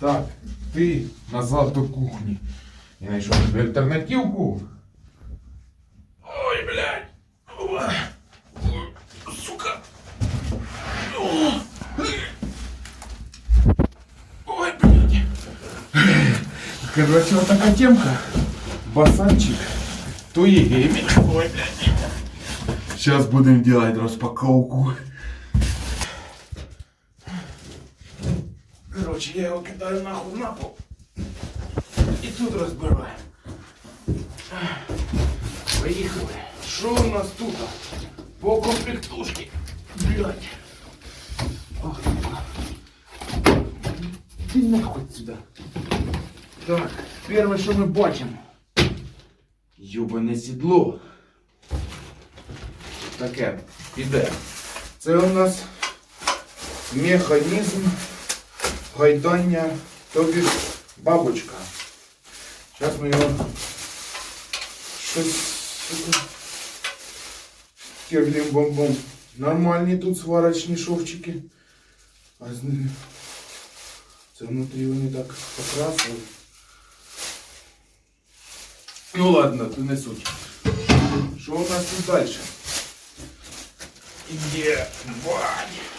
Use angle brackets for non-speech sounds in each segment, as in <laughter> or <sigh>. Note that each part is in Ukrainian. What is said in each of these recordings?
Так, ти назад до кухні. Я знайшов тобі альтернативку. Ой, блядь. Сука. Ой, блядь. Короче, вот такая темка. Басанчик. Туи гейминг. Ой, блядь. Сейчас будем делать распаковку. Короче, я его кидаю нахуй на пол. И тут разбираю. Поехали. Что у нас тут? По комплектушке. Блядь. Ох, Ты нахуй сюда. Так, перше, що ми бачимо. Юбане сідло. Таке, піде. Це у нас механізм Гайдання, тобі бабочка. Зараз ми його щось бомбом. Нормальні тут сварочні шовчики. А з ними це внутрі вони так покрасили. Ну ладно, то не суть. Що у нас тут далі? Є, бать.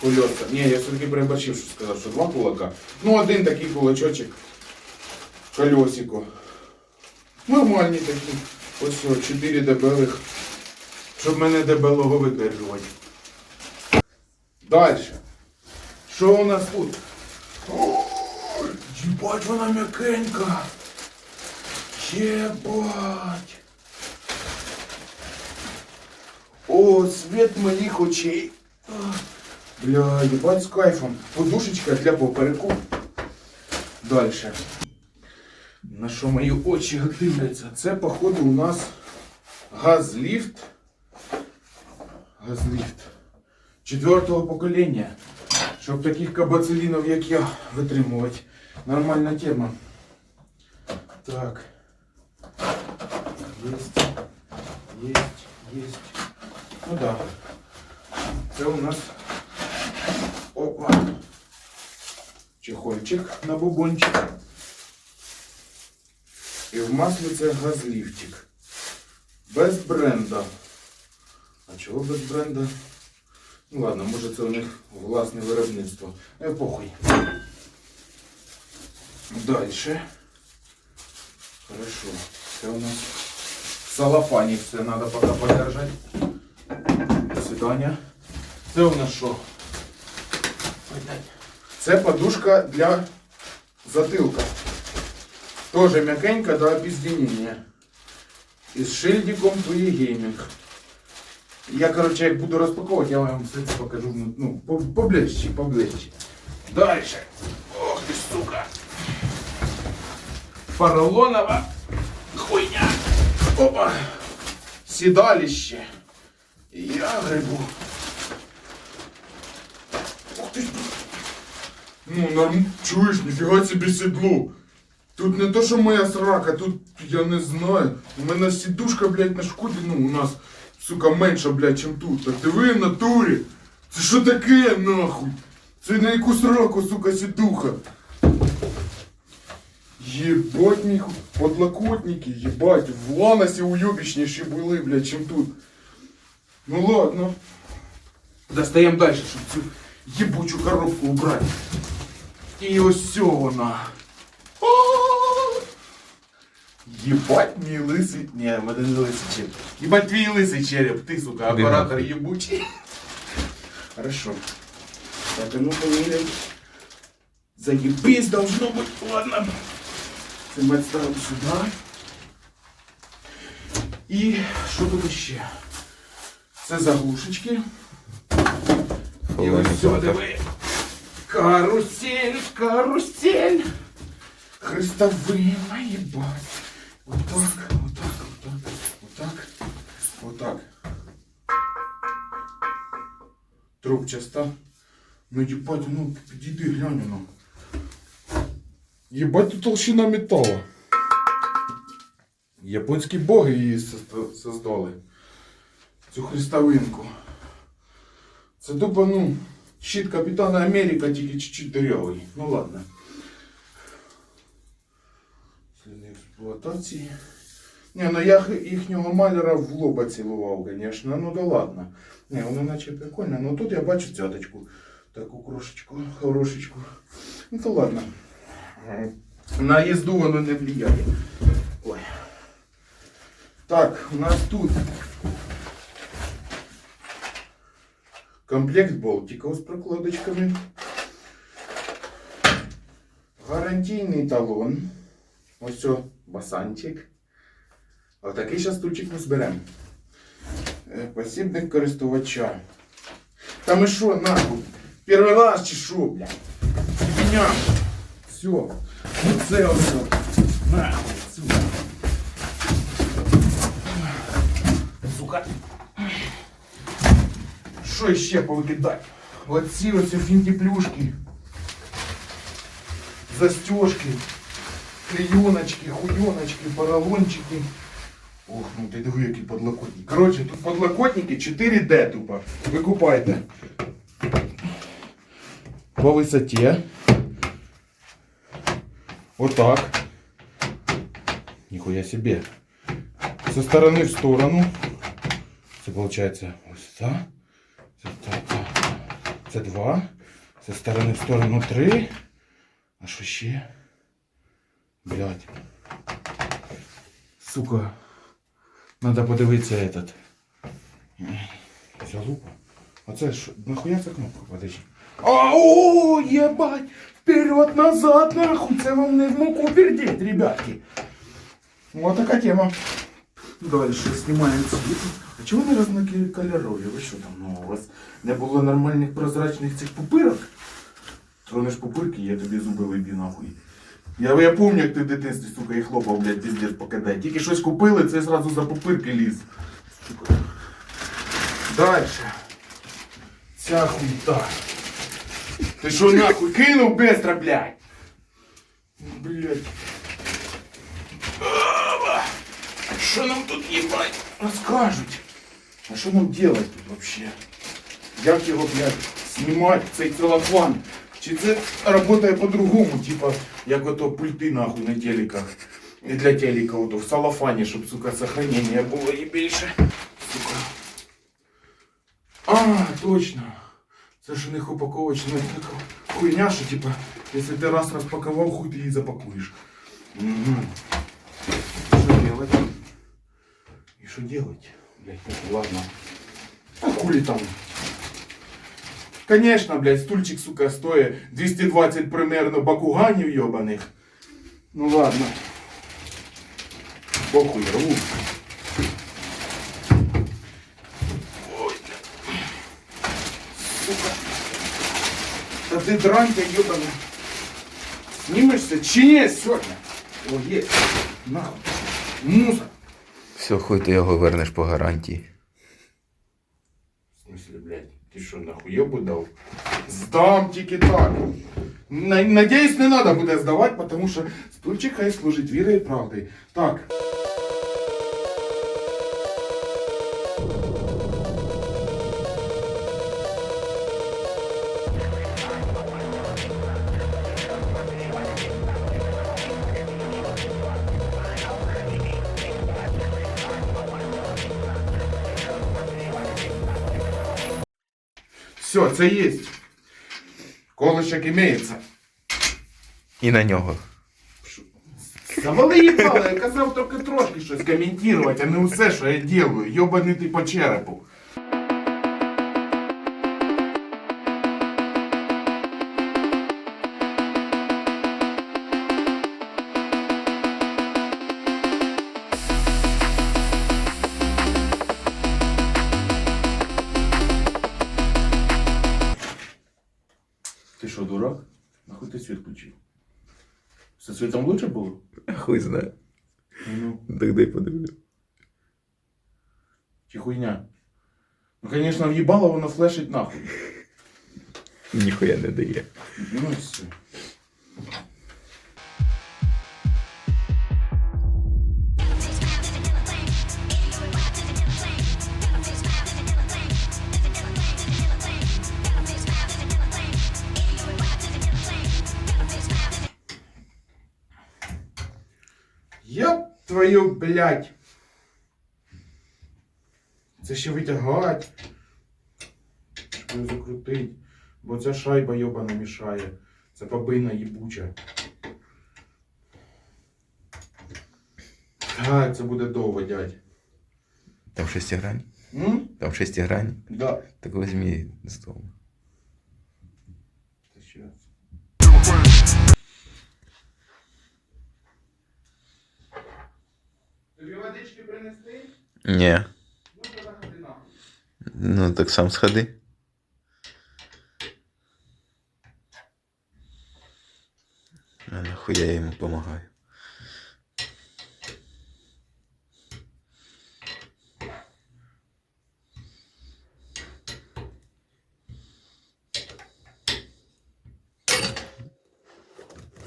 Кольоса. Ні, я все-таки переборчив, що сказав, що два кулака. Ну, один такий кулачочок. Колесико. Нормальні такі. Ось о, чотири дебелих. Щоб мене дебелого видержувати. Далі. Що у нас тут? Ой, Їбать, вона м'якенька. Єбать. О, світ моїх очей. Бля, ебать з кайфом. Подушечка для попереку. Дальше. На що мої очі дивляться? Це, походу, у нас газліфт. Газліфт. Четвертого покоління. Щоб таких кабацелінів, як я, витримувати. Нормальна тема. Так. Есть. Есть. Есть. Ну да. Це у нас Опа. Чехольчик на бубончик. І в маслі це газліфтик. Без бренда. А чого без бренда? Ну ладно, може це у них власне виробництво. Е, похуй. Дальше. Хорошо. Це у нас салафані все треба поки подержати. До свидання. Це у нас що? Це подушка для затилка. Тоже м'якенька до обіздінення. Із шильдиком твої геймінг. Я, короче, як буду розпаковувати, я вам все це покажу ну, поближче, поближче. Дальше. Ох ти, сука. Поролонова хуйня. Опа. Сідалище. Я грибу. Ну, норм... чуєш, ніфіга собі сідло. Тут не то, що моя срака, тут я не знаю. У мене сідушка, блядь, на шкоді, ну, у нас, сука, менша, блядь, чим тут. Так диви в натурі. Це що таке, нахуй? Це на яку сраку, сука, сідуха. Єбать мій подлокотники, єбать, в ланосі уйобічніші були, блядь, чим тут. Ну ладно. Достаємо далі, щоб цю єбучу коробку убрати. І ось вона. Єбать мій лисий. Ні, мене не лисий череп. Єбать твій лисий череп, ти, сука, оператор єбучий. Хорошо. Так, а ну поміряй. Заебись должно быть. Ладно. Це ми ставимо сюди. І що тут ще? Це заглушечки. І ось все, диви. Карусель, карусель. Хрестовина, ебать. Вот так, вот так, вот так, вот так, вот так. Трубчаста. Ну ебать, ну підійди, глянь ну. Ебать, тут толщина металла. Японські боги її создали. Цю хрестовинку. Це тупо, ну, Щит Капитана Америка тільки чуть-чуть дирявий. Ну ладно. Сліни експлуатації. Не, ну я їхнього маляра в лоба цілував, звісно. Ну да ладно. Не, воно наче прикольно. Ну тут я бачу цяточку. Таку крошечку, хорошечку. Ну то ладно. На їзду воно не впливає. Ой. Так, у нас тут комплект болтиков з прокладочками. Гарантійний талон. Ось о, басанчик. Отакий зараз стульчик ми зберемо. Е, Посібник користувача. Та ми що, нахуй? Перший раз чи що, блядь? Фігня. Все. Це ось. Нахуй, сюди. Сука. Що ще повикидати? Оці ось фінтіплюшки. Застежки. клееночки, хуеночки, поролончики. Ох, ну ти диви, який подлокотник. Коротше, тут подлокотники 4D тупо. Викупайте. По висоті. Отак. Нихуя себе. Со стороны в сторону. Це получается ось так. Це два. Со стороны в сторону три. А що ще? Блядь. Сука. Надо подивитися этот. Залупа. А це що? Нахуя ця кнопка? Подожди. Ау, ебать! Вперед, назад, нахуй! Це вам не в муку пердеть, ребятки. Вот така тема. Дальше знімаємо цвіт. А чого не рознокольорові? Ви що там? Ну, у вас не було нормальних прозрачних цих пупирок? Тронеш пупирки, я тобі зуби виб'ю нахуй. Я, я помню, як ти в дитинстві, сука, і хлопав, блядь, піздець покидай. Тільки щось купили, це зразу за пупирки ліз. Сука. Дальше. Ця хуйта. Ти що нахуй кинув быстро, блядь? Блядь. Що нам тут їбать? Розкажуть. А що нам делать тут вообще? Як його, блядь, знімати, цей целофан? Чи це працює по-другому, типа, як ото пульти нахуй на телеках. І для телека ото в целлофані, щоб, сука, сохранення було і більше. Сука. А, точно. Це ж у них упаковочна така хуйня, що типа, якщо ти раз розпакував, хуй ти її запакуєш. Угу. Що делать? І що делать? Блять, ну ладно. А хули там? Конечно, блядь, стульчик, сука, стоит 220 примерно бакуганів йобаних. Ну ладно. Похуй, рву. Ой, бля. Сука. Та ти дранька, йобана. Знімешся чи ні сьогодні? О, є. Нахуй. Мусор. Все, хуй ти його вернеш по гарантії. В смысле, блядь, ти що, нахуєбу дав? Здам тільки так. Надіюсь, не треба буде здавати, тому що стульчик хай служить вірою і правдою. Так. Все, це є. Колишок імеється. І на нього. Завали їбало, я казав тільки трошки щось коментувати, а не усе, що я делаю. Йобаний ти по черепу. Включив? Со світом лучше було? Хуй знає. Ну. Так дай подивлю. Чи хуйня? Ну, конечно, въебало воно флешить нахуй. Ніхуя не дає. Ну і все. Твою, блядь. Це ще витягать. Щоб закрутить. Бо ця шайба йобана мішає. Це бабина їбуча. Так, це буде довго, дядь. Там шестигрань. М? Там шестигрань. Да. Так возьми з дому. Тобі водички принести? Ні. Ну, тоді ходи нахуй. Ну так сам сходи. А нахуя я йому помогаю?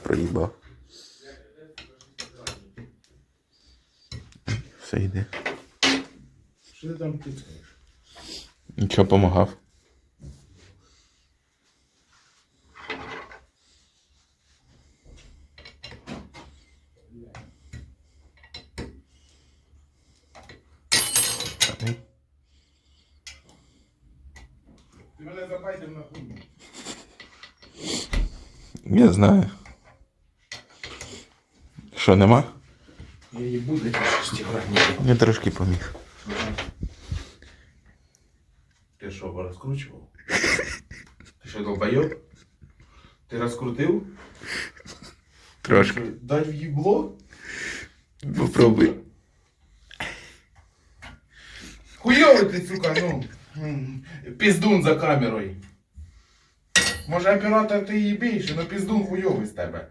Проїбав. Все йде. Що ти там тискаєш? Нічого помагав. Ти мене забайдив на хуйню. Я знаю. Що, нема? Тебе шестигранники. Я трошки поміг. Ти що, розкручував? Ти що, долбойоб? Ти розкрутив? Трошки. Дать в їбло? Попробуй. Хуйовий ти, сука, ну. Піздун за камерою. Може оператор ти її більше, но піздун хуйовий з тебе.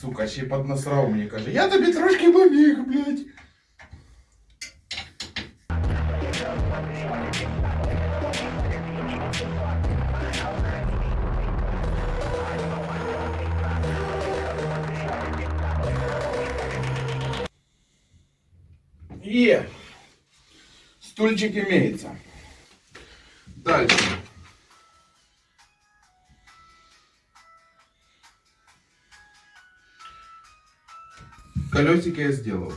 Сука, ще поднасрав мені каже, я тобі трошки поміг, блядь. Є. Стульчик имеется. Дальше. Колесики я сделал.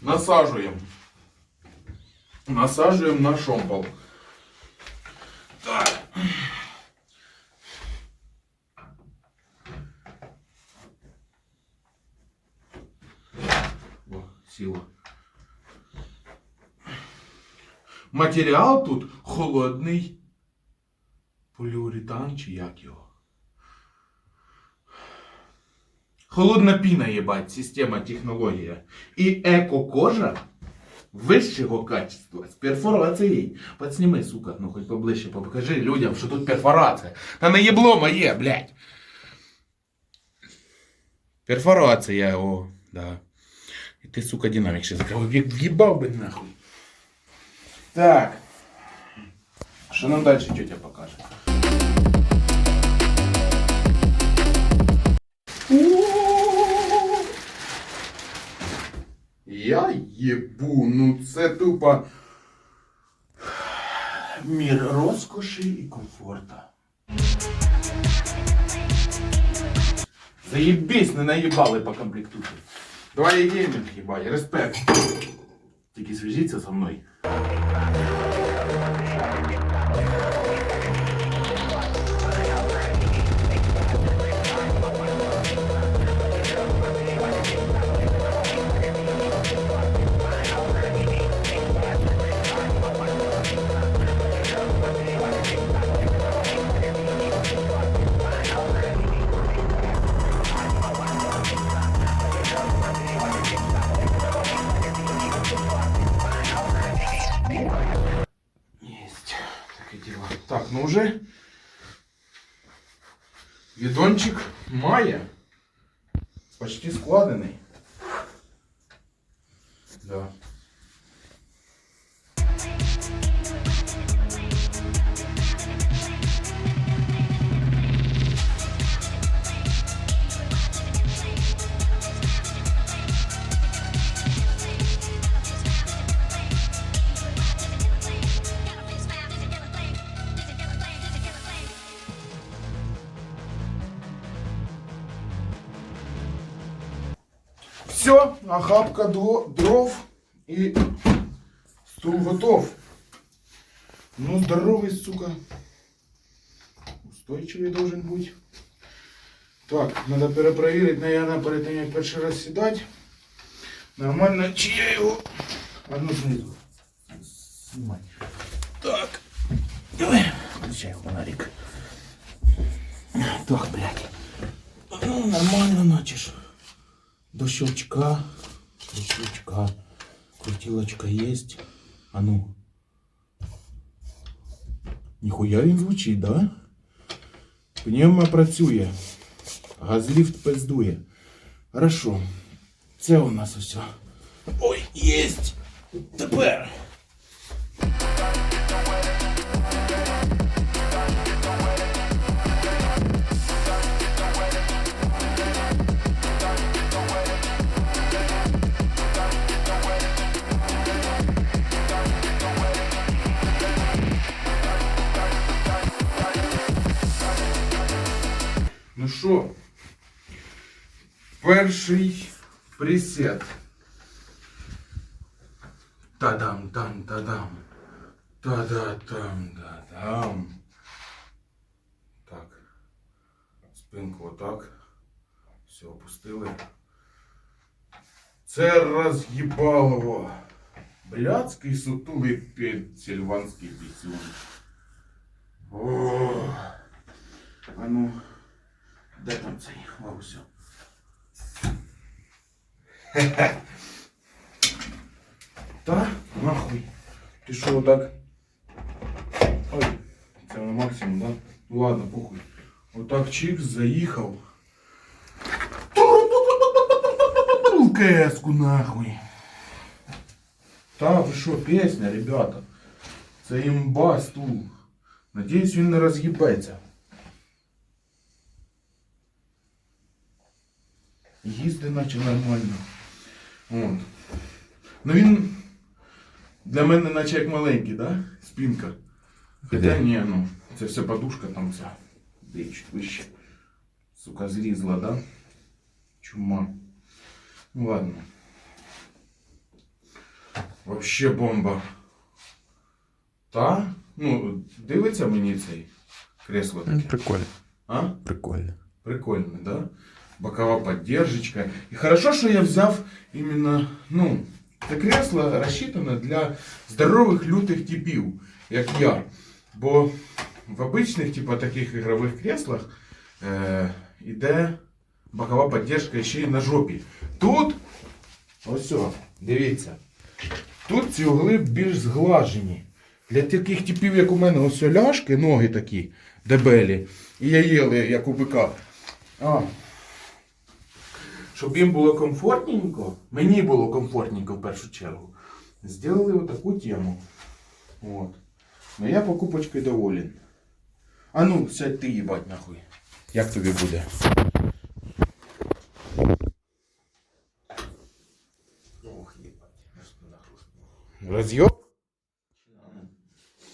Насаживаем. Насаживаем на шомпол. Так. О, сила. Матеріал тут холодний поліуретан чи як його. Холодна піна, єбать, система, технологія. І еко-кожа вищого качества з перфорацією. Подсніми, сука, ну хоч поближче, покажи людям, що тут перфорація. Та не єбло моє, блядь. Перфорація, о, да. І ти, сука, динамік ще закрив. В'їбав би нахуй. Так. Що нам далі тетя покаже? Я єбу, ну це тупо мір розкоші і комфорта. Заєбісь, не наїбали по комплекту. Давай я геймінг респект. Тільки зв'яжіться зі мною. Да. охапка дро- дров і стул готов. Ну, здоровий, сука. Устойчивий должен бути. Так, треба перепровірити, наверное, перед тим, як перший раз сідати. Нормально, чи я його. Одну знизу. Снимай. Так. Давай. Включай фонарик. Так, блядь. Ну, нормально начиш. До щелчка. До щелчка. Крутилочка есть. А ну. Ніхуя він звучить, да? Пневма працює. Газліфт пиздує. Хорошо. Це у нас все. Ой, єсть! Тепер. Ну що, перший присед. Та-дам, там, та-дам. Та-да-там, та-дам. Так. Спинку отак. Все, опустили. Це роз'їбалово. Блядський сутулий пенсильванський пісюн. О, а ну, де там цей? О, все. Та нахуй. Ти що отак? Ой, це на максимум, да? Ну ладно, похуй. Отак чик заїхав. В КС-ку нахуй. Та ви що, пісня, ребята? Це імба стул. Надіюсь, він не роз'їбеться. Їзди наче нормально. От. Ну він для мене наче як маленький, да? Спинка. Хоча ні, ну, це все подушка там вся. Де чуть вище. Сука, злізла, да? Чума. Ну ладно. Вообще бомба. Та? Ну, дивиться мені цей кресло таке. Прикольно. А? Прикольно. Прикольно, да? Боковая поддержка. И хорошо, что я взяв именно, ну, це кресло рассчитано для здорових лютих типів, як я. Бо в обичних, типа, таких ігрових креслах е, іде бокова поддержка ще й на жопі. Тут, ось, о, дивіться, тут ці угли більш зглажені. Для таких типів, як у мене, ось ляшки, ноги такі дебелі. І я їли, як у бика. А. Щоб їм було комфортненько, мені було комфортненько в першу чергу. Зробили отаку тему. От. Ну я покупочкою доволен. А ну, сядь ти їбать нахуй. Як тобі буде? Ох, їбать. Роз'єб?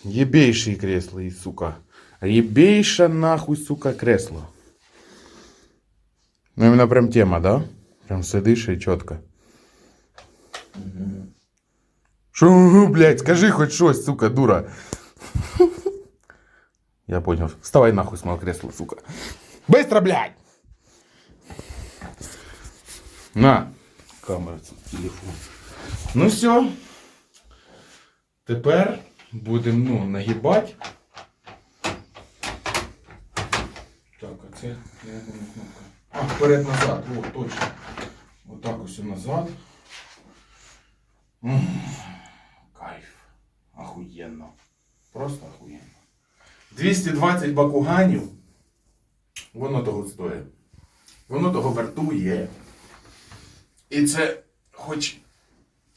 Ебейшие кресло, и сука. Ебейша нахуй, сука, кресло. Ну, именно прям тема, да? Прям сидиш і чітко. Шо, блядь, скажи хоть щось, сука, дура. <laughs> Я понял. Вставай нахуй с моего кресла, сука. Быстро, блядь! На. Камера, телефон. Ну все. Тепер будемо ну, нагибати. Так, а це я знаю, кнопка. А, вперед-назад, о, точно. Отак ось назад. Кайф. Охуєнно. Просто охуєнно. 220 бакуганів. Воно того стоїть. Воно того вартує. І це хоч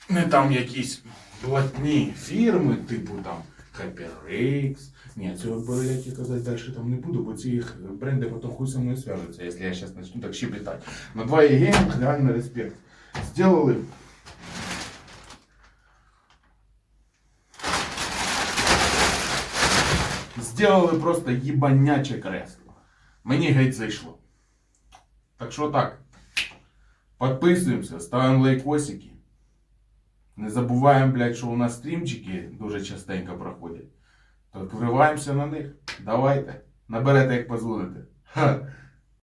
не там якісь блатні фірми, типу там HyperX. Ні, цього, блядь, я казати далі там не буду, бо ці їх бренди потім хуй со мною зв'яжуться, якщо я зараз почну так щебетати. На 2 ЕГ реально респект. Сделали. Сделали просто єбаняче кресло. Мені геть зайшло. Так що так. Підписуємося, ставимо лайкосики. Не забуваємо, блядь, що у нас стрімчики дуже частенько проходять. Так вриваємося на них. Давайте. Наберете, як позвоните. Ха.